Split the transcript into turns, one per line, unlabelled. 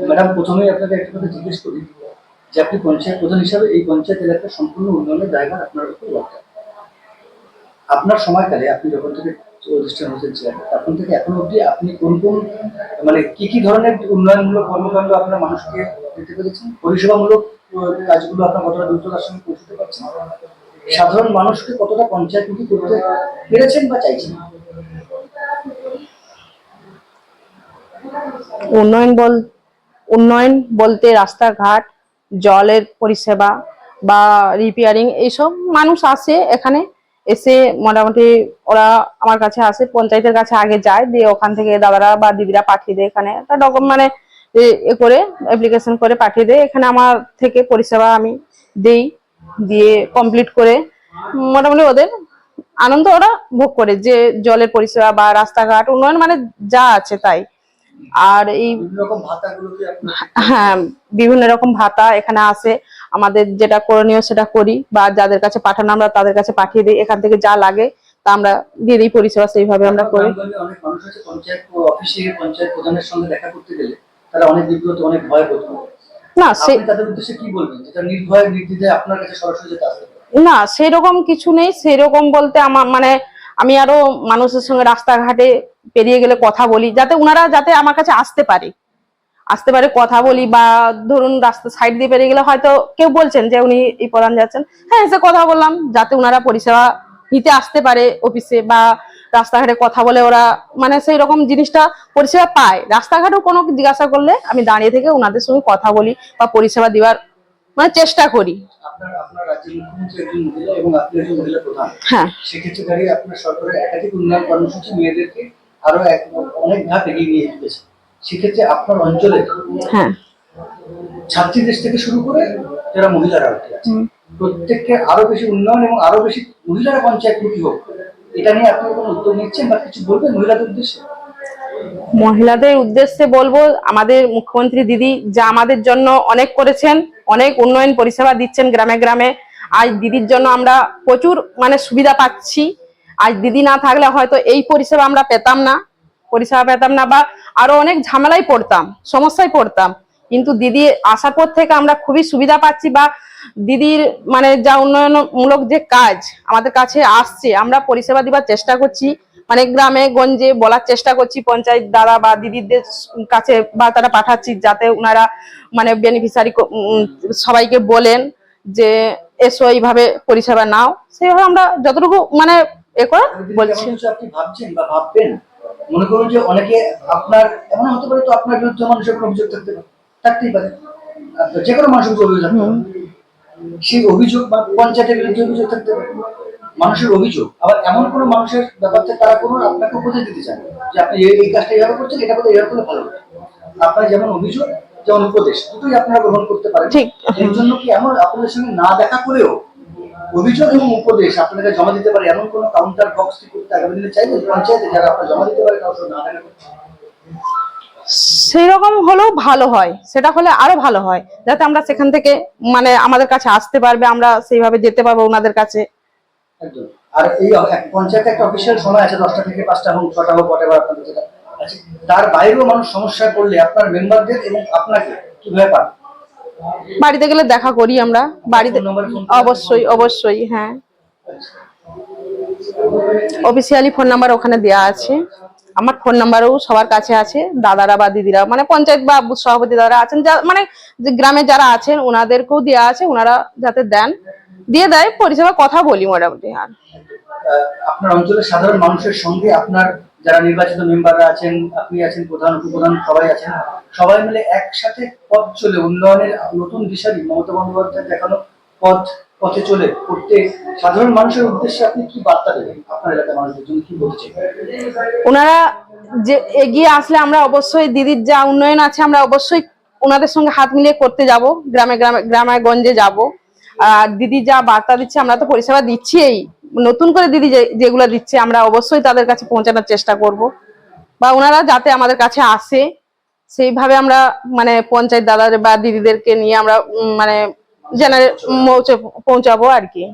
Madam, প্রথমেই আপনাকে একটা কথা জিজ্ঞেস করি যে আপনি পঞ্চায়েত প্রধান হিসাবে এই পঞ্চায়েত এলাকার সম্পূর্ণ উন্নয়নের দায়ভার আপনার উপর বর্তায় আপনার সময়কালে আপনি যখন থেকে অধিষ্ঠান হয়েছেন চেয়ারম্যান তখন থেকে এখন অবধি আপনি কোন কোন মানে কি কি ধরনের উন্নয়নমূলক কর্মকাণ্ড আপনার মানুষকে দিতে পেরেছেন? পরিষেবামূলক কাজগুলো আপনার কতটা দ্রুততার সঙ্গে পৌঁছতে পারছেন সাধারণ মানুষকে কতটা পঞ্চায়েতমুখী করতে পেরেছেন বা চাইছেন?
উন্নয়ন বল উন্নয়ন বলতে রাস্তাঘাট, জলের পরিষেবা বা রিপেয়ারিং এইসব মানুষ আসে এখানে। এসে মোটামুটি ওরা আমার কাছে আসে, পঞ্চায়েতের কাছে আগে যায়, দিয়ে ওখান থেকে দাদারা বা দিদিরা পাঠিয়ে দেয় এখানে। একটা ডকুমেন্ট মানে এ- করে অ্যাপ্লিকেশন করে পাঠিয়ে দেয়। এখানে আমার থেকে পরিষেবা আমি দেই, দিয়ে কমপ্লিট করে মোটামুটি ওদের আনন্দ ওরা ভোগ করে যে জলের পরিষেবা বা রাস্তাঘাট, উন্নয়ন মানে যা আছে তাই। আর এই
আপনার
হ্যাঁ বিভিন্ন রকম ভাতা এখানে আসে আমাদের যেটা করণীয় সেটা করি বা যাদের কাছে পাঠানো আমরা তাদের কাছে পাঠিয়ে দিই। এখান থেকে যা লাগে তা আমরা দিয়ে দিই পরিষেবা সেইভাবে আমরা করি। না না সেরকম কিছু নেই। সেরকম বলতে আমার মানে আমি আরও মানুষের সঙ্গে রাস্তাঘাটে পেরিয়ে গেলে কথা বলি যাতে উনারা যাতে আমার কাছে আসতে পারে। আসতে পারে কথা বলি বা ধরুন রাস্তা সাইড দিয়ে পেরিয়ে গেলে হয়তো কেউ বলছেন যে উনি এই প্রধান যাচ্ছেন। হ্যাঁ এসে কথা বললাম যাতে উনারা পরিষেবা নিতে আসতে পারে অফিসে বা রাস্তাঘাটে কথা বলে ওরা। মানে সেই রকম জিনিসটা পরিষেবা পায়। রাস্তাঘাটেও কোনো জিজ্ঞাসা করলে আমি দাঁড়িয়ে থেকে ওনাদের সঙ্গে কথা বলি বা পরিষেবা দেওয়ার মানে চেষ্টা করি। হ্যাঁ।
সেক্ষেত্রে দাঁড়িয়ে আপনার সরকারের একাধিক উন্নয়ন কর্মসূচি মেয়েদেরকে আরও অনেক ধাপ এগিয়ে নিয়ে যেতেছে। সেক্ষেত্রে আপনার অঞ্চলে
হ্যাঁ।
ছাত্রীদের থেকে শুরু করে যারা মহিলারা উঠে আছে প্রত্যেককে আরও বেশি উন্নয়ন এবং আরও বেশি মহিলারা পঞ্চায়েতমুখী হোক এটা নিয়ে আপনি কোনো উদ্যোগ নিচ্ছেন বা কিছু বলবেন মহিলাদের উদ্দেশ্যে?
মহিলাদের উদ্দেশ্যে বলব আমাদের মুখ্যমন্ত্রী দিদি যা আমাদের জন্য অনেক করেছেন অনেক উন্নয়ন পরিষেবা দিচ্ছেন গ্রামে গ্রামে। আজ দিদির জন্য আমরা প্রচুর মানে সুবিধা পাচ্ছি। আজ দিদি না থাকলে হয়তো এই পরিষেবা আমরা পেতাম না, পরিষেবা পেতাম না বা আরও অনেক ঝামেলায় পড়তাম, সমস্যায় পড়তাম। কিন্তু দিদি আসার পর থেকে আমরা খুবই সুবিধা পাচ্ছি বা দিদির মানে যা উন্নয়নমূলক যে কাজ আমাদের কাছে আসছে, আমরা পরিষেবা দিবার চেষ্টা করছি। মানে গ্রামে, গঞ্জে বলার চেষ্টা করছি, পঞ্চায়েত দ্বারা বা দিদিদের কাছে বা তারা পাঠাচ্ছি যাতে ওনারা মানে বেনিফিসারি সবাইকে বলেন যে এসো এইভাবে পরিষেবা নাও। সেইভাবে আমরা যতটুকু মানে এ করে বলছি।
আপনি ভাবছেন বা ভাববেন মনে করুন যে অনেকে আপনার এমন হতে পারে তো আপনার বিরুদ্ধে মানুষের কোনো অভিযোগ থাকতে পারে থাকতেই পারে। যে কোনো মানুষের অভিযোগ থাকতে পারে। সেই অভিযোগ বা পঞ্চায়েতের বিরুদ্ধে অভিযোগ থাকতে পারে। মানুষের অভিযোগ আবার এমন কোনো মানুষের ব্যাপারতে তারা কোনো আপনাকে উপদেশ দিতে চান যে আপনি এই- কাজটা এইভাবে করছেন এটা করলে এইভাবে করলে ভালো আপনার যেমন অভিযোগ যেমন উপদেশ দুটোই আপনারা গ্রহণ করতে পারেন।
ঠিক।
এর জন্য কি এমন আপনাদের সঙ্গে না দেখা করেও অভিযোগ এবং উপদেশ আপনাদের জমা দিতে পারে। এমন কোনো কাউন্টার বক্স কি করতে আগামী দিনে চাইবেন? পঞ্চায়েতে যারা আপনারা জমা দিতে পারে সঙ্গে না দেখা করে?
সেই রকম হলেও ভালো হয়। সেটা হলে আরও ভালো হয়। যাতে আমরা সেখান থেকে মানে আমাদের কাছে আসতে পারবে আমরা সেইভাবে যেতে পারব ওনাদের কাছে।
আর এই পঞ্চায়েতে একটা অফিসিয়াল সময় আছে দশটা থেকে পাঁচটা হোক ছটা হোক whatever আপনাদের যেটা তার বাইরেও মানুষ সমস্যা করলে আপনার মেম্বারদের এবং আপনাকে কীভাবে পান
বাড়িতে গেলে দেখা করি আমরা। বাড়িতে অবশ্যই অবশ্যই হ্যাঁ। অফিসিয়ালি ফোন নাম্বার ওখানে দেওয়া আছে। আমার ফোন নাম্বারও সবার কাছে আছে দাদারা বা দিদিরা মানে পঞ্চায়েত বা সভাপতি দাদারা আছেন যা মানে যে গ্রামে যারা আছেন ওনাদেরকেও দেওয়া আছে ওনারা যাতে দেন। দিয়ে দেয় পরিষেবা কথা বলি মোটামুটি আর।
আপনার অঞ্চলের সাধারণ মানুষের সঙ্গে আপনার যারা নির্বাচিত মেম্বাররা আছেন, আপনি আছেন, প্রধান, উপপ্রধান, সবাই আছেন, সবাই মিলে একসাথে পথ চলে, উন্নয়নের নতুন দিশারি মমতা বন্দ্যোপাধ্যায় দেখানো পথ, পথে চলে করতে সাধারণ মানুষের উদ্দেশ্যে আপনি কি বার্তা দেবেন? আপনার এলাকার মানুষদের জন্য কি চাইবেন?
ওনারা যে এগিয়ে আসলে আমরা অবশ্যই, দিদির যা উন্নয়ন আছে আমরা অবশ্যই ওনাদের সঙ্গে হাত মিলিয়ে করতে যাব, গ্রামে গ্রামে গ্রামে গঞ্জে যাব। আর দিদি যা বার্তা দিচ্ছে আমরা তো পরিষেবা দিচ্ছি এই নতুন করে দিদি যেগুলো দিচ্ছে, আমরা অবশ্যই তাদের কাছে পৌঁছানোর চেষ্টা করব। বা ওনারা যাতে আমাদের কাছে আসে, সেইভাবে আমরা মানে পঞ্চায়েত দাদাদের বা দিদিদেরকে নিয়ে আমরা মানে জেনারে পৌঁছাবো আর কি।